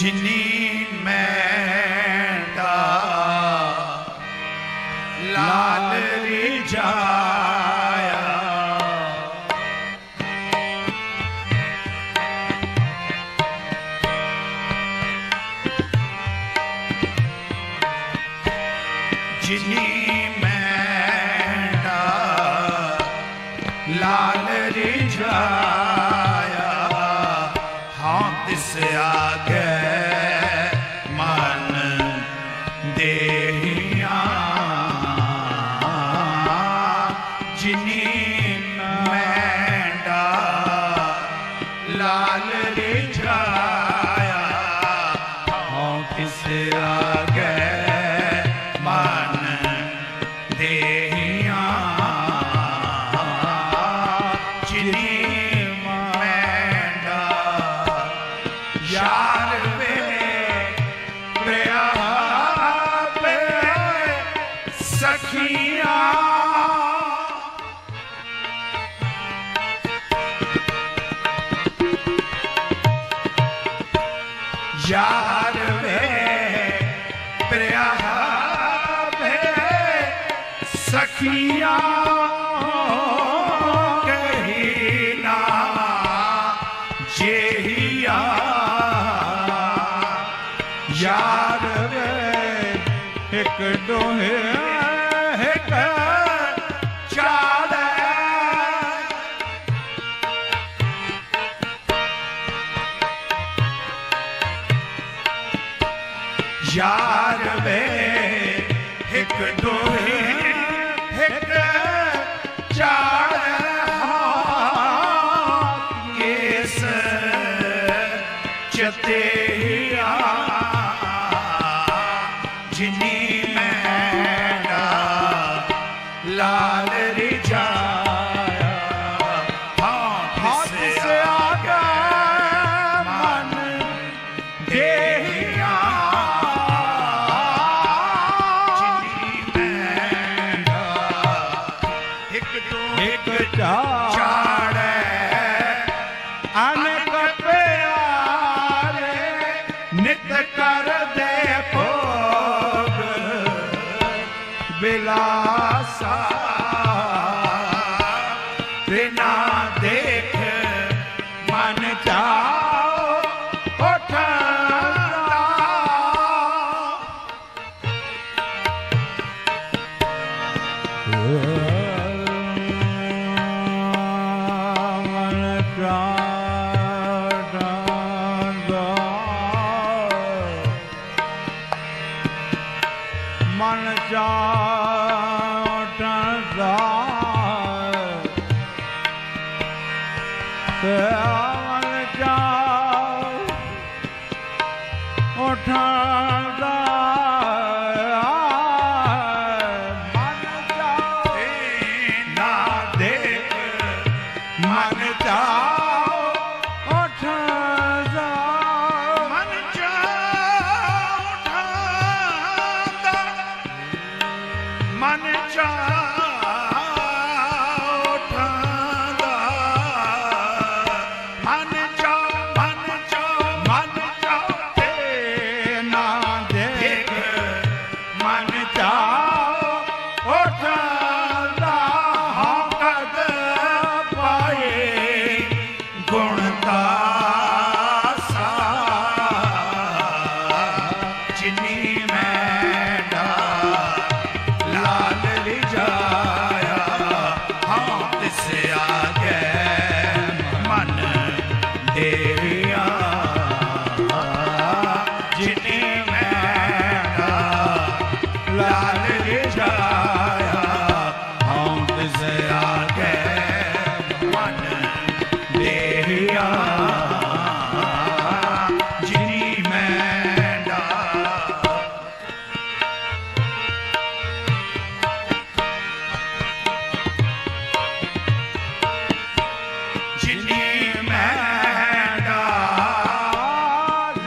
ਜਿਨੀ ਮੈਂਡਾ ਲਾਲ ਰਿਜਾਇਆ ਜਿਨੀ ਮੈਂਡਾ ਲਾਲ ਰਿਜਾਇਆ ਹਾਂ ਤਿਸ ਜਿਨੀ ਮੈਂਡਾ ਲਾਲ ਰਿਜਾਇਆ ਹਾਂ ਤਿਸ ਆਗੇ ਮਨ ਦੇਹੀਆਂ ਯਾਰ ਵੇ ਪ੍ਰਿਆ ਵੇ ਸਖੀਆਂ ਕਹੀ ਨਾ ਜੇਹੀਆ ਯਾਰ ਵੇ ਇੱਕ ਦੋਹੇ ਇੱਕ ਚਾੜੈ ਕੇਸ ਚਤੇਆ ਜਿਨੀ ਮੈਂਡਾ ਲਾਲ ਰਿਜਾਇਆ ਤੇ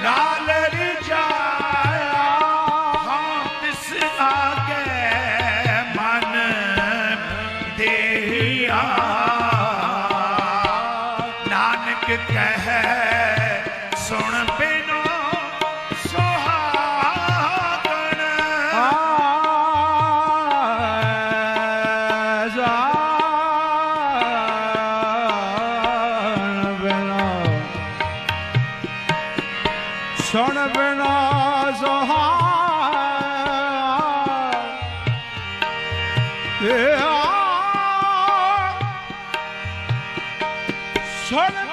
ਲਾਲ ਰਿਜਾਇਆ। ਹਾਂ ਤਿਸ ਆਗੇ ਮਨ ਦੇਹਿਆ। ਨਾਨਕ ਕਹੈ ਸੁਣ ਬਿਨੋ ਸੁਣ ਬਿਨਾ ਸੁਹਾਰ ਸੁਣ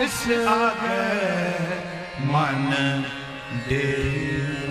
ਵਾਪਸ ਆ ਗਏ ਮਨ ਦੇ